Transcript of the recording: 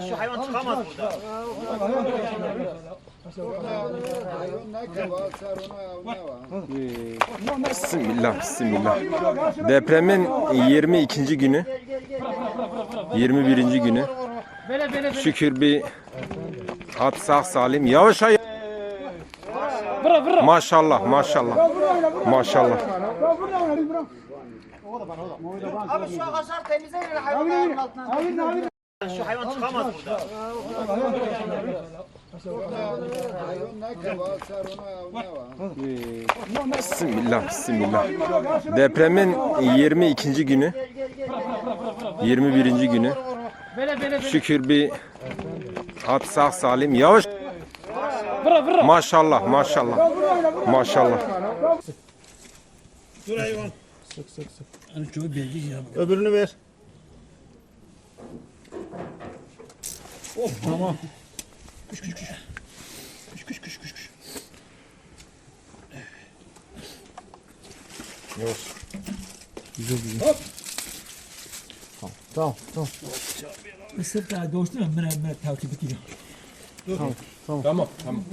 Şu hayvan çıkamaz burada. Bismillah, bismillah. Depremin 22. günü, 21. günü. Şükür bir at sağ salim. Yavaş ay. Maşallah, maşallah. Maşallah. Abi şu ağaçlar temize verir hayvan ayağının altından. Şu hayvan çıkamaz burada. Bismillah, bismillah. Depremin 22. günü, 21. günü. Şükür bir at sağ salim. Yavaş. Maşallah, maşallah. Maşallah. Öbürünü ver. Sırtlar dostum ben ben takip edeyim. Tamam.